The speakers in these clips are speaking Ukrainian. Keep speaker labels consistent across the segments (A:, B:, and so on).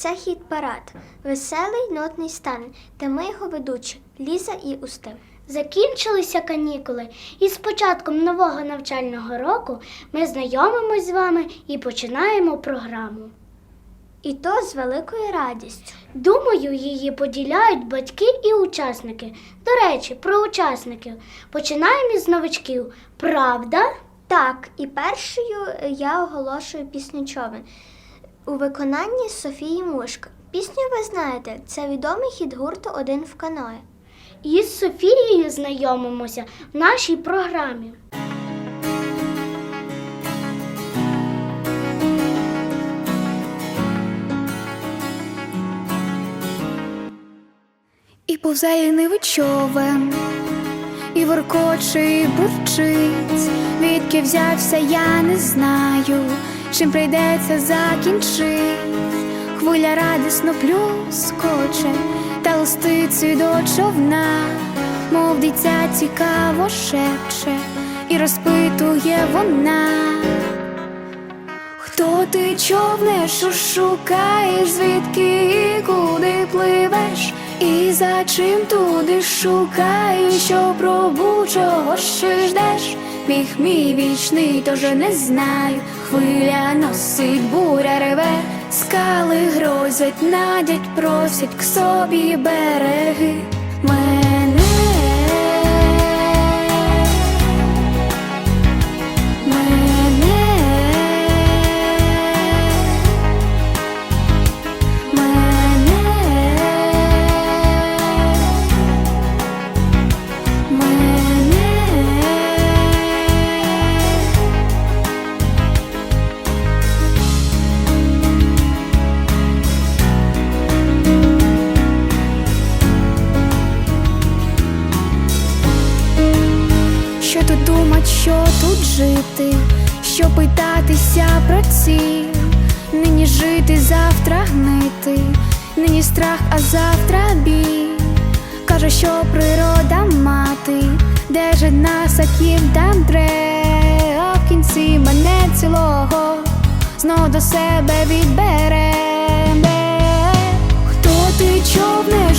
A: Це хіт парад, веселий нотний стан, де ми його ведучі Ліза і Устим.
B: Закінчилися канікули, і з початком нового навчального року ми знайомимось з вами і починаємо програму.
A: І то з великою радістю.
B: Думаю, її поділяють батьки і учасники. До речі, про учасників. Починаємо із новичків. Правда?
A: Так, і першою я оголошую пісню човен у виконанні Софії Мушка. Пісню ви знаєте, це відомий хіт гурту Один в каное.
B: Із Софією знайомимося в нашій програмі.
C: І повзає лінивий і воркоче, і бурчить, відки взявся, я не знаю, чим прийдеться закінчить. Хвиля радісно плюскоче, та листицею до човна, мов дитя цікаво шепче, і розпитує вона. Хто ти човнеш, шукаєш, звідки і куди пливеш, і за чим туди шукаєш, що пробу чого ще ждеш? Біг мій вічний, тож не знаю. Хвиля носить, буря реве, скали грозять, надять, просять к собі береги жити, завтра нині страх, а завтра бій. Каже, що природа мати, де ж нас аків там а в кінці мене цілого знов до себе відбере. Хто ти човнеш,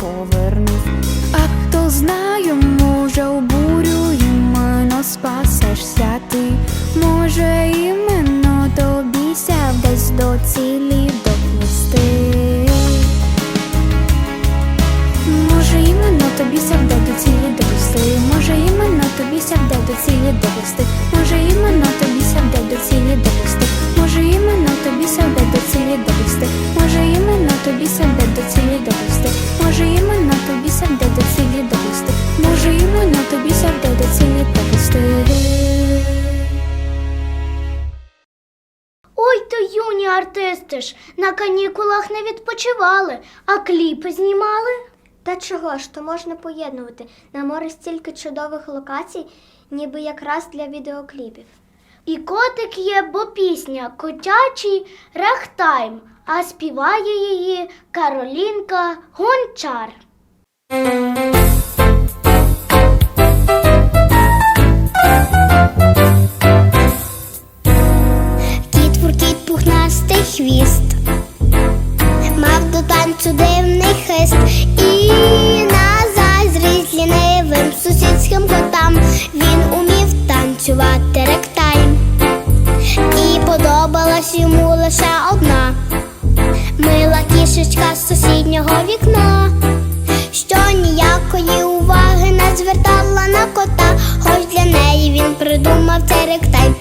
C: повернув. А хто знає, може у бурю іменно спасешся ти. Може, іменно тобі сяв десь до цілі доплисти. Може, іменно тобі сяде до цілі довести. Може, іменно тобі сяде до цілі довести. Може, іменно тобі сяде до цілі довести. Може, іменно тобі сяде до цілі довести. Може, іменно тобі сяде до цілі довести. Може, іменно тобі сяде до цілі довести. Може, іменно тобі сяде до цілі довести.
B: Ой, то юні артисти ж на канікулах не відпочивали, а кліпи знімали.
A: Та чого ж, то можна поєднувати. На морі стільки чудових локацій, ніби якраз для відеокліпів.
B: І котик є, бо пісня котячий рехтайм, а співає її Каролінка Гончар.
D: Кіт фуркіт пухнастий хвіст, мав до танцю дивний хист,
E: Koterek,
F: taj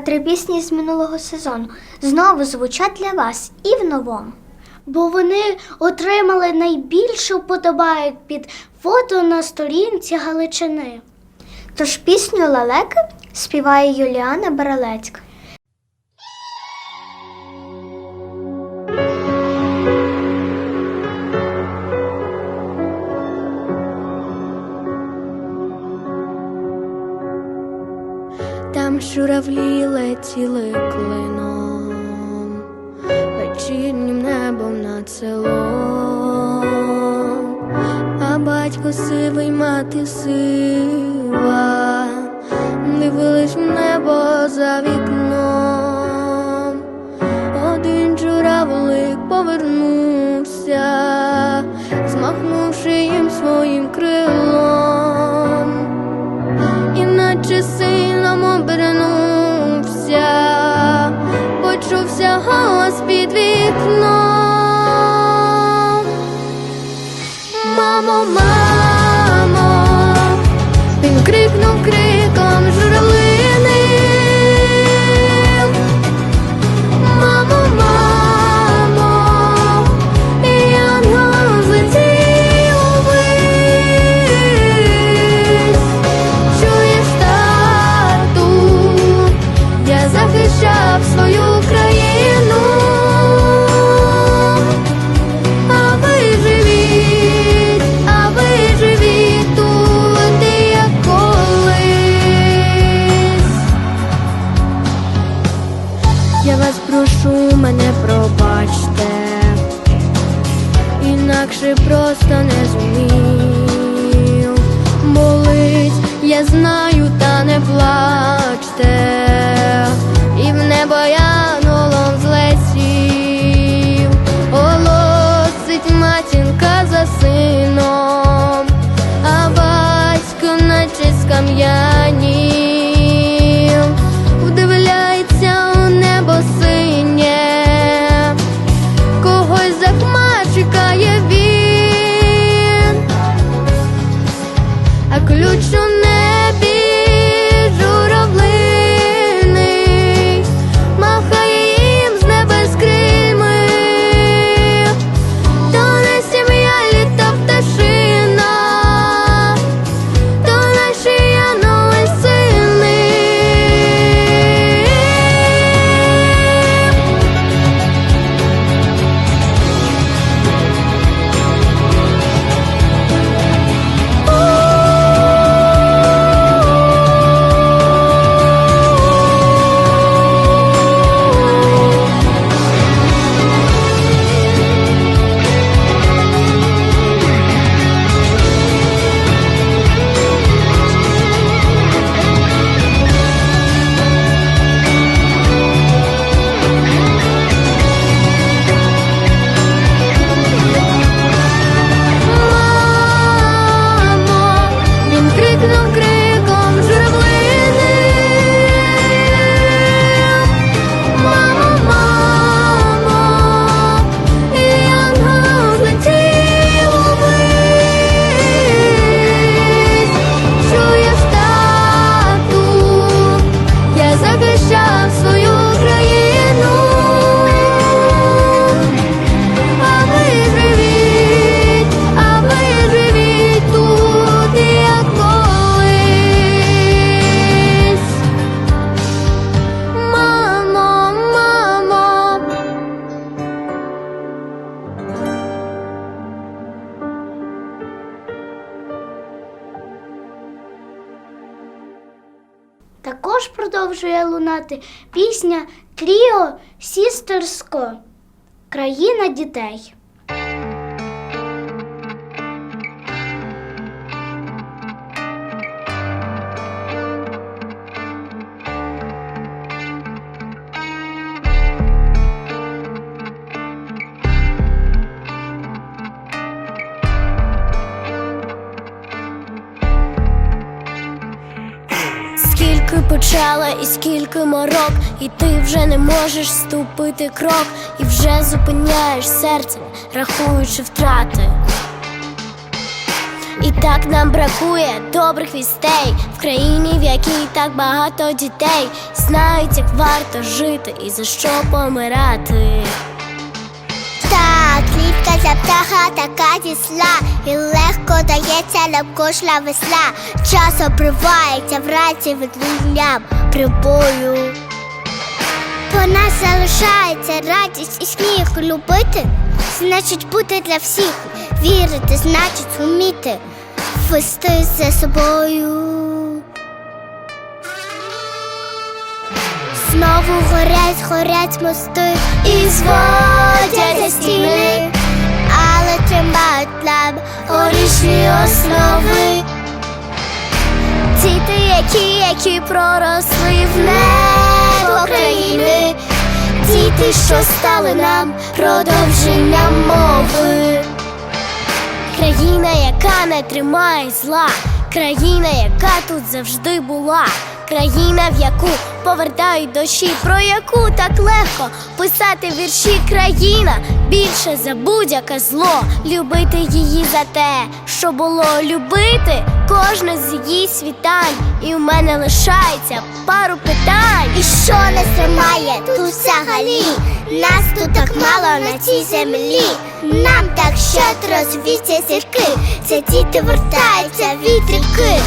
F: три пісні з минулого сезону знову звучать для вас і в новому.
B: Бо вони отримали найбільше вподобайок під фото на сторінці Галичини.
F: Тож пісню Лалеки співає Юліана Баралецька.
D: журавлі летіли клином, вечірнім небом на селом, а батько сивий мати сива, дивились в небо за вікном, один журавлик повернувся, змахнувши їм своїм крилом. oh. знаю, та не плачте.
B: Продовжує пісня Тріо Сістерсько Країна дітей.
D: Почала і скільки морок, і ти вже не можеш ступити крок, і вже зупиняєш серце, рахуючи втрати. І так нам бракує добрих вістей в країні, в якій так багато дітей знають, як варто жити і за що помирати. Так, клітка ця птаха така зісла, і легко дається нам кошла весла. Час обривається вранці від луням прибою. По нас залишається радість і сміх любити, значить бути для всіх, вірити, значить вміти, вести за собою. Знову горять, горять мости і зводяться стіни, але тримають нам горішні основи. Які, які проросли в небо країни, діти, що стали нам продовженням мови. Країна, яка не тримає зла, країна, яка тут завжди була, країна, в яку повертають дощі, про яку так легко писати вірші. Країна більше за будь-яке зло, любити її за те, що було любити кожне з її світань. І в мене лишається пару питань. І що нас тримає тут взагалі? Нас тут так мало на цій землі. Нам так щедро звіться зірки. Це діти вертаються від ріки.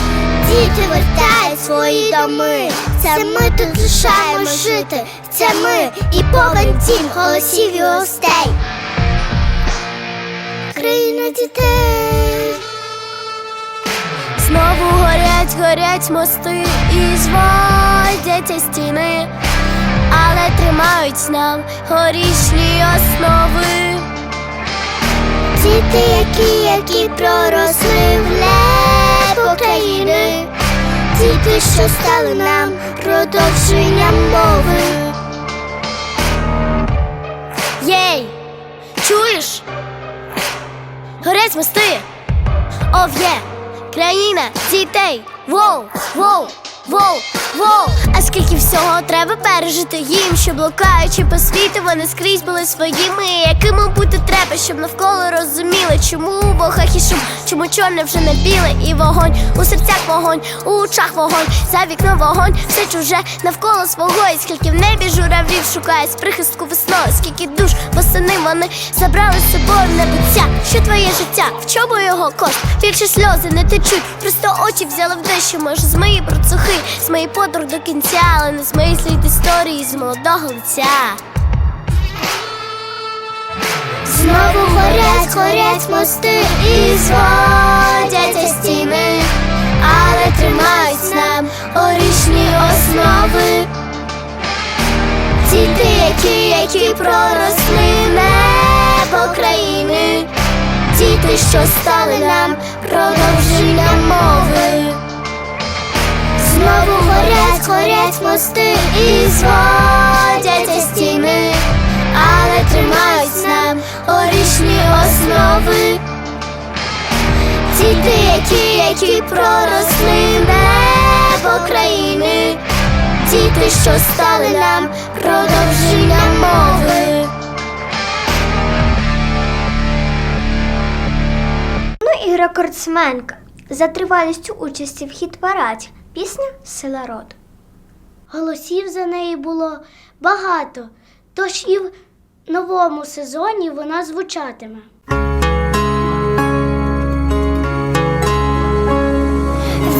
D: Діти вертають свої доми. Це ми тут лишаємо жити. Це ми і повен дім голосів і гостей. Країна дітей. Знову горять, горять мости і зводяться стіни, але тримають нам горішні основи. Діти, які, які проросли в небо країни, діти, що стали нам продовженням мови. Єй, чуєш? Горець мости! Ов'є, країна дітей. Воу, воу, воу, воу. А скільки всього треба пережити їм, що блукаючи по світу, вони скрізь були своїми, якими бути треба, щоб навколо розуміли, чому і шум, чому чорне вже не біле, і вогонь, у серцях вогонь, у очах вогонь, за вікном вогонь, все чуже навколо свого, і скільки в небі журавлів шукає з прихистку весною, скільки душ восени вони забрали з собою небуття. Що твоє життя? В чому його кошт? Більше сльози не течуть, просто очі взяли в дещо, може, з мої процухи, з мої подруг до кінця, але не з моїх слід історії з молодого лиця. Знову горять, горять мости і зводяться стіни, але тримають нам горішні основи. Діти, які, які проросли небо країни, діти, що стали нам продовженням мови. Знову горять, горять мости і зводяться стіни, але тримають нам горішні основи. Діти, які, які проросли небо країни, діти, що стали нам продовженням мови.
A: Ну і рекордсменка за тривалістю участі в хіт-параді. Пісня Сила роду.
B: Голосів за неї було багато, тож і в новому сезоні вона звучатиме.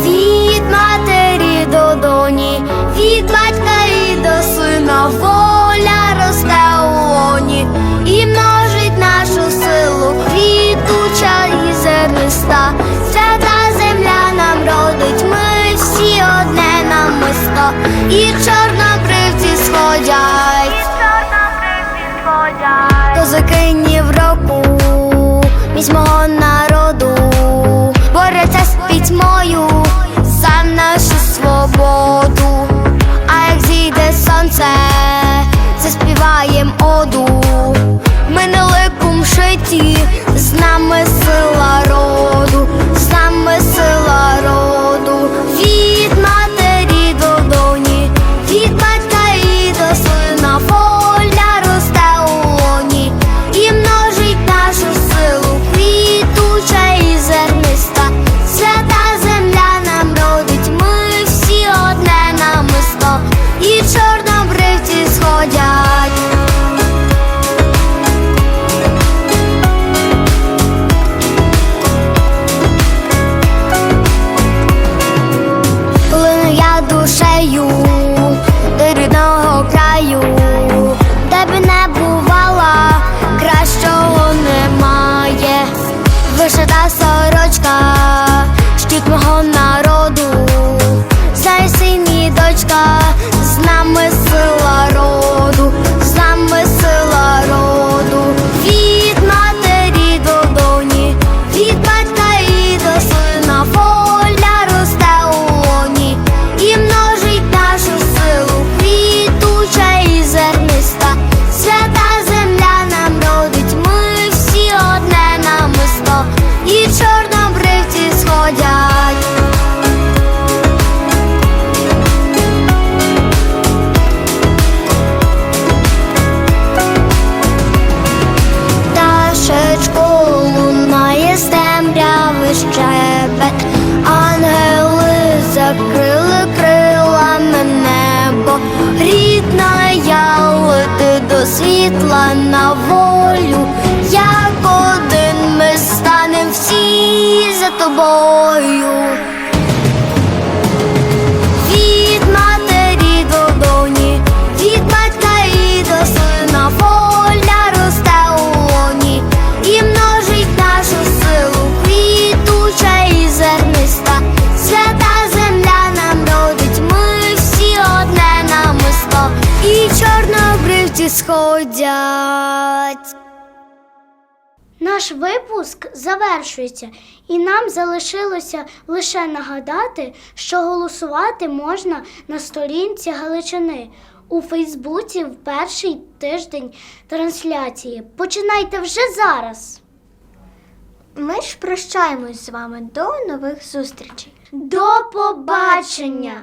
D: Від матері до доні, від батька і до сина воля росте у лоні і множить нашу силу, квітуча і зерниста. чорнобривці сходять, чорнобривці сходять, то закині в року, міського народу, бореться з пітьмою за нашу свободу, а як зійде сонце, заспіваєм оду, ми не ликом шиті, з нами сила роду. Світла на волю, як один ми станем всі за тобою. Сходять.
B: Наш випуск завершується, і нам залишилося лише нагадати, що голосувати можна на сторінці Галичини у Фейсбуці в перший тиждень трансляції. Починайте вже зараз.
A: Ми ж прощаємось з вами до нових зустрічей.
B: До побачення!